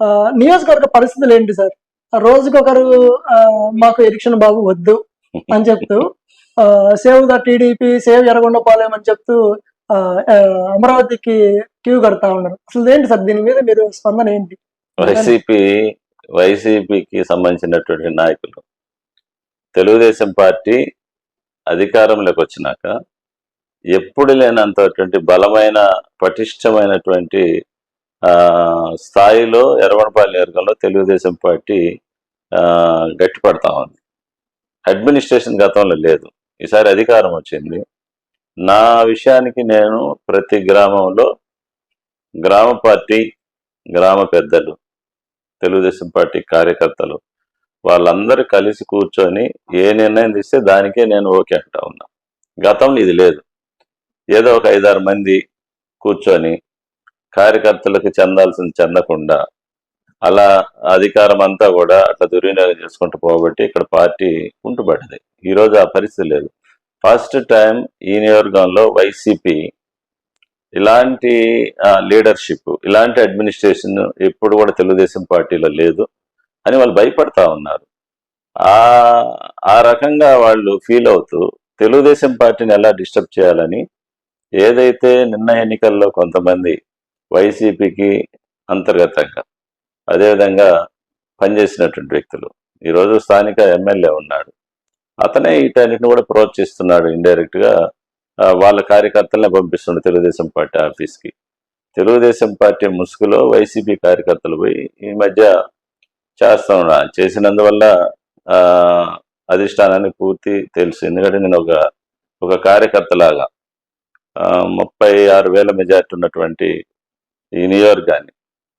ఆ, నియోజకవర్గ పరిస్థితులు ఏంటి సార్? రోజుకొకరు మాకు ఎరిక్షన్ బాబు వద్దు అని చెప్తూ ఆ, save the TDP save Yerragondapalem అని చెప్తూ అమరావతికి క్యూ కడతా ఉన్నారు. అసలు ఏంటి సార్? దీని మీద మీరు స్పందన ఏంటి? వైసీపీ వైసీపీకి సంబంధించినటువంటి నాయకులు. తెలుగుదేశం పార్టీ అధికారంలోకి వచ్చినాక ఎప్పుడు లేనంతటువంటి బలమైన పటిష్టమైనటువంటి స్థాయిలో ఎర్రవనపాలెం నియోజకవర్గంలో తెలుగుదేశం పార్టీ గట్టిపడతా ఉంది. అడ్మినిస్ట్రేషన్ గతంలో లేదు. ఈసారి అధికారం వచ్చింది. నా విషయానికి నేను ప్రతి గ్రామంలో గ్రామ పార్టీ గ్రామ పెద్దలు తెలుగుదేశం పార్టీ కార్యకర్తలు వాళ్ళందరూ కలిసి కూర్చొని ఏ నిర్ణయం తీస్తే దానికే నేను ఓకే అంటా ఉన్నా. గతంలో ఇది లేదు. ఏదో ఒక ఐదారు మంది కూర్చొని కార్యకర్తలకు చెందాల్సింది చెందకుండా అలా అధికారం అంతా కూడా అట్లా దుర్వినియోగం చేసుకుంటూ పోబట్టి ఇక్కడ పార్టీ కుంటుపడింది. ఈరోజు ఆ పరిస్థితి లేదు. ఫస్ట్ టైం ఈ నియోజకవర్గంలో వైసీపీ ఇలాంటి లీడర్షిప్ ఇలాంటి అడ్మినిస్ట్రేషన్ ఎప్పుడు కూడా తెలుగుదేశం పార్టీలో లేదు అని వాళ్ళు భయపడతా ఉన్నారు. ఆ ఆ రకంగా వాళ్ళు ఫీల్ అవుతూ తెలుగుదేశం పార్టీని ఎలా డిస్టర్బ్ చేయాలని ఏదైతే నిన్న ఎన్నికల్లో కొంతమంది వైసీపీకి అంతర్గతంగా. అదేవిధంగా పనిచేసినటువంటి వ్యక్తులు. ఈరోజు స్థానిక ఎమ్మెల్యే ఉన్నాడు. అతనే వీటన్నిటిని కూడా ప్రోత్సహిస్తున్నాడు ఇండైరెక్ట్గా. వాళ్ళ కార్యకర్తలనే పంపిస్తున్నాడు తెలుగుదేశం పార్టీ ఆఫీస్కి. తెలుగుదేశం పార్టీ ముసుగులో వైసీపీ కార్యకర్తలు పోయి ఈ మధ్య చేస్తా ఉన్నా. చేసినందువల్ల ఆ, అధిష్టానానికి పూర్తి తెలుసు. ఎందుకంటే నేను ఒక ఒక కార్యకర్తలాగా ముప్పై ఆరు వేల మెజార్టీ ఉన్నటువంటి ఈ కానీ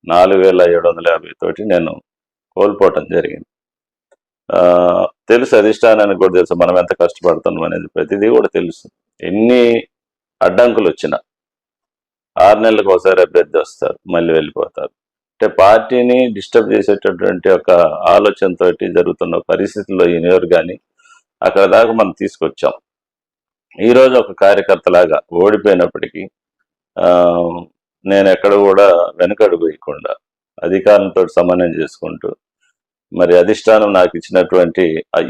నాలుగు వేల ఏడు వందల యాభై తోటి నేను కోల్పోవటం జరిగింది. తెలుసు అధిష్టానానికి కూడా తెలుసు మనం ఎంత కష్టపడుతున్నాం అనేది ప్రతిదీ కూడా తెలుసు. ఎన్ని అడ్డంకులు వచ్చినా ఆరు నెలలకు ఒకసారి అభ్యర్థి వస్తారు మళ్ళీ వెళ్ళిపోతారు. అంటే పార్టీని డిస్టర్బ్ చేసేటటువంటి ఒక ఆలోచనతో జరుగుతున్న పరిస్థితుల్లో ఈ కానీ అక్కడ దాకా మనం తీసుకొచ్చాం. ఈరోజు ఒక కార్యకర్తలాగా ఓడిపోయినప్పటికీ నేను ఎక్కడ కూడా వెనకడుగు వేయకుండా అధికారంతో సమన్వయం చేసుకుంటూ మరి అధిష్టానం నాకు ఇచ్చినటువంటి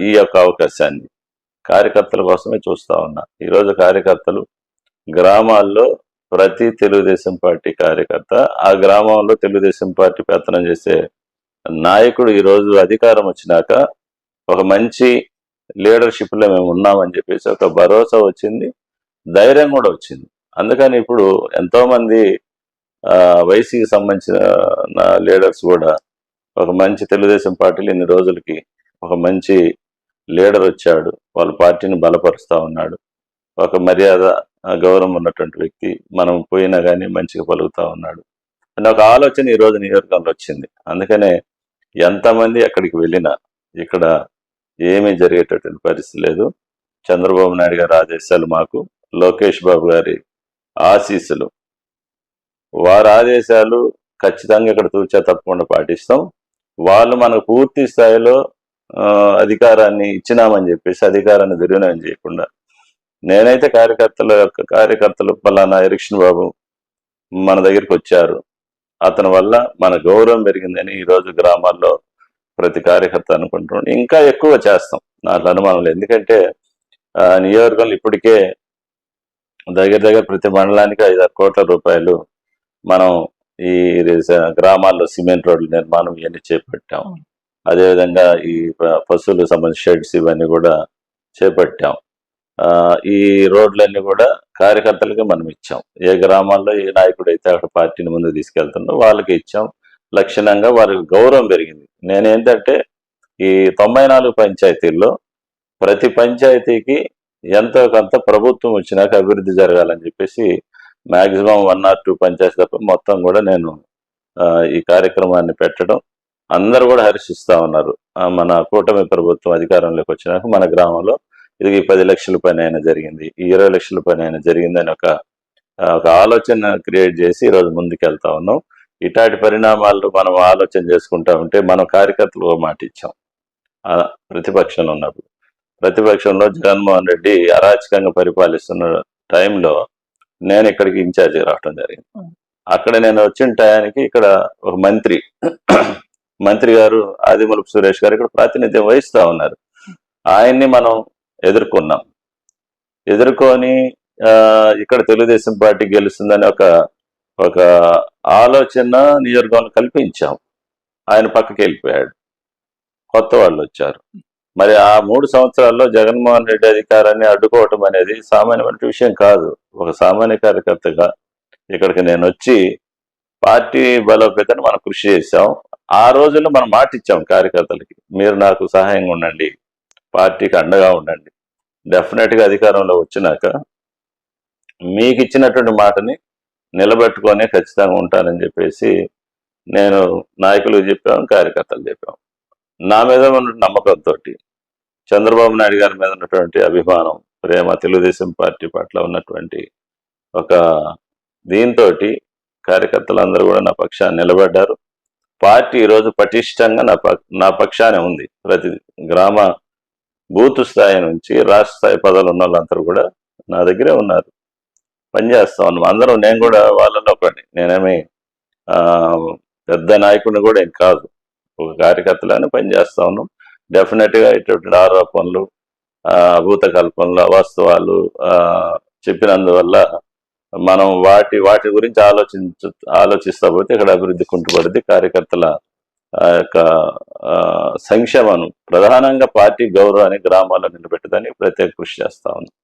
ఈ యొక్క అవకాశాన్ని కార్యకర్తల కోసమే చూస్తూ ఉన్నా. ఈరోజు కార్యకర్తలు గ్రామాల్లో ప్రతి తెలుగుదేశం పార్టీ కార్యకర్త ఆ గ్రామంలో తెలుగుదేశం పార్టీ పెత్తనం చేసే నాయకుడు ఈరోజు అధికారం వచ్చినాక ఒక మంచి లీడర్షిప్లో మేము ఉన్నామని చెప్పేసి ఒక భరోసా వచ్చింది ధైర్యం కూడా వచ్చింది. అందుకని ఇప్పుడు ఎంతోమంది వైసీకి సంబంధించిన లీడర్స్ కూడా ఒక మంచి తెలుగుదేశం పార్టీలు ఇన్ని రోజులకి ఒక మంచి లీడర్ వచ్చాడు. వాళ్ళ పార్టీని బలపరుస్తూ ఉన్నాడు. ఒక మర్యాద గౌరవం ఉన్నటువంటి వ్యక్తి. మనం పోయినా కానీ మంచిగా పలుకుతా ఉన్నాడు. అని ఒక ఆలోచన ఈ రోజు నియోజకవర్గంలో వచ్చింది. అందుకనే ఎంతమంది అక్కడికి వెళ్ళినా ఇక్కడ ఏమీ జరిగేటటువంటి పరిస్థితి లేదు. చంద్రబాబు నాయుడు గారి ఆదేశాలు మాకు. లోకేష్ బాబు గారి ఆశీస్సులు వారి ఆదేశాలు ఖచ్చితంగా ఇక్కడ తూచా తప్పకుండా పాటిస్తాం. వాళ్ళు మనకు పూర్తి స్థాయిలో అధికారాన్ని ఇచ్చినామని చెప్పేసి అధికారాన్ని దుర్వినియోగం చేయకుండా. నేనైతే కార్యకర్తల యొక్క కార్యకర్తలు పలానా ఎరిక్షన్ బాబు మన దగ్గరికి వచ్చారు. అతని వల్ల మన గౌరవం పెరిగిందని ఈ రోజు గ్రామాల్లో ప్రతి కార్యకర్త అనుకుంటున్నాడు. ఇంకా ఎక్కువ చేస్తాం. నాకు అనుమానం లేదు. ఎందుకంటే నియోజకవర్గంలో ఇప్పటికే దగ్గర దగ్గర ప్రతి మండలానికి ఐదు కోట్ల రూపాయలు మనం ఈ గ్రామాల్లో సిమెంట్ రోడ్ల నిర్మాణం ఇవన్నీ చేపట్టాం. అదేవిధంగా ఈ ప- పశువులకు సంబంధించిన షెడ్స్ ఇవన్నీ కూడా చేపట్టాం. ఈ రోడ్లన్నీ కూడా కార్యకర్తలకి మనం ఇచ్చాం. ఏ గ్రామాల్లో ఏ నాయకుడు అయితే అక్కడ పార్టీని ముందుకు తీసుకెళ్తుండో వాళ్ళకి ఇచ్చాం. లక్షణంగా వారికి గౌరవం పెరిగింది. నేనేంటంటే ఈ తొంభై నాలుగు పంచాయతీల్లో ప్రతి పంచాయతీకి ఎంతో కొంత ప్రభుత్వం వచ్చినాక అభివృద్ధి జరగాలని చెప్పేసి maximum one or two panchayat తప్ప మొత్తం కూడా నేను ఈ కార్యక్రమాన్ని పెట్టడం. అందరూ కూడా హర్షిస్తూ ఉన్నారు. మన కూటమి ప్రభుత్వం అధికారంలోకి వచ్చినాక మన గ్రామంలో ఇది పది లక్షల పని అయినా జరిగింది. ఈ ఇరవై లక్షల పని అయినా జరిగిందని ఒక ఒక ఆలోచన క్రియేట్ చేసి ఈరోజు ముందుకు వెళ్తా ఉన్నాం. ఇటాటి పరిణామాలు మనం ఆలోచన చేసుకుంటా ఉంటే మనం కార్యకర్తలు ఒక మాట ఇచ్చాం. ప్రతిపక్షంలో ఉన్నప్పుడు. ప్రతిపక్షంలో జగన్మోహన్ రెడ్డి అరాచకంగా పరిపాలిస్తున్న టైంలో నేను ఇక్కడికి ఇన్ఛార్జ్ రావడం జరిగింది. అక్కడ నేను వచ్చిన టయానికి ఇక్కడ ఒక మంత్రి మంత్రి గారు ఆదిమూలపు సురేష్ గారు ఇక్కడ ప్రాతినిధ్యం వహిస్తా ఉన్నారు. ఆయన్ని మనం ఎదుర్కొన్నాం. ఎదుర్కొని ఇక్కడ తెలుగుదేశం పార్టీ గెలుస్తుందని ఒక ఒక ఆలోచన నియోజకవర్గం కల్పించాం. ఆయన పక్కకి వెళ్ళిపోయాడు. కొత్త వాళ్ళు వచ్చారు. మరి ఆ మూడు సంవత్సరాల్లో జగన్మోహన్ రెడ్డి అధికారాన్ని అడ్డుకోవటం అనేది సామాన్యమైన విషయం కాదు. ఒక సామాన్య కార్యకర్తగా ఇక్కడికి నేను వచ్చి పార్టీ బలోపేతను మనం కృషి చేశాం. ఆ రోజుల్లో మనం మాట ఇచ్చాం కార్యకర్తలకి మీరు నాకు సహాయంగా ఉండండి పార్టీకి అండగా ఉండండి. డెఫినెట్గా అధికారంలో వచ్చినాక మీకు ఇచ్చినటువంటి మాటని నిలబెట్టుకొని ఖచ్చితంగా ఉంటానని చెప్పేసి నేను నాయకులకు చెప్పాం కార్యకర్తలు చెప్పాం నా మీద ఉన్న నమ్మకంతో చంద్రబాబు నాయుడు గారి మీద ఉన్నటువంటి అభిమానం ప్రేమ తెలుగుదేశం పార్టీ పట్ల ఉన్నటువంటి ఒక దీంతో కార్యకర్తలందరూ కూడా నా పక్షాన్ని నిలబడ్డారు. పార్టీ ఈరోజు పటిష్టంగా నా ప నా పక్షానే ఉంది. ప్రతి గ్రామ బూత్ స్థాయి నుంచి రాష్ట్ర స్థాయి పదవులు ఉన్న వాళ్ళందరూ కూడా నా దగ్గరే ఉన్నారు. పనిచేస్తా ఉన్నాం. అందరం నేను కూడా వాళ్ళలో ఒకటి నేనేమి పెద్ద నాయకుడిని కూడా ఏం కాదు. ఒక కార్యకర్తలానే పనిచేస్తా ఉన్నాం. డెఫినెట్గా ఇటువంటి ఆరోపణలు ఆ, భూత ఆ, చెప్పినందువల్ల మనం వాటి వాటి గురించి ఆలోచించ ఆలోచిస్తా పోతే ఇక్కడ అభివృద్ధి కుంటుపడింది కార్యకర్తల ఆ యొక్క ఆ, సంక్షేమం ప్రధానంగా పార్టీ గౌరవాన్ని గ్రామాల్లో నిలబెట్టదని ప్రత్యేక కృషి చేస్తా ఉన్నాం.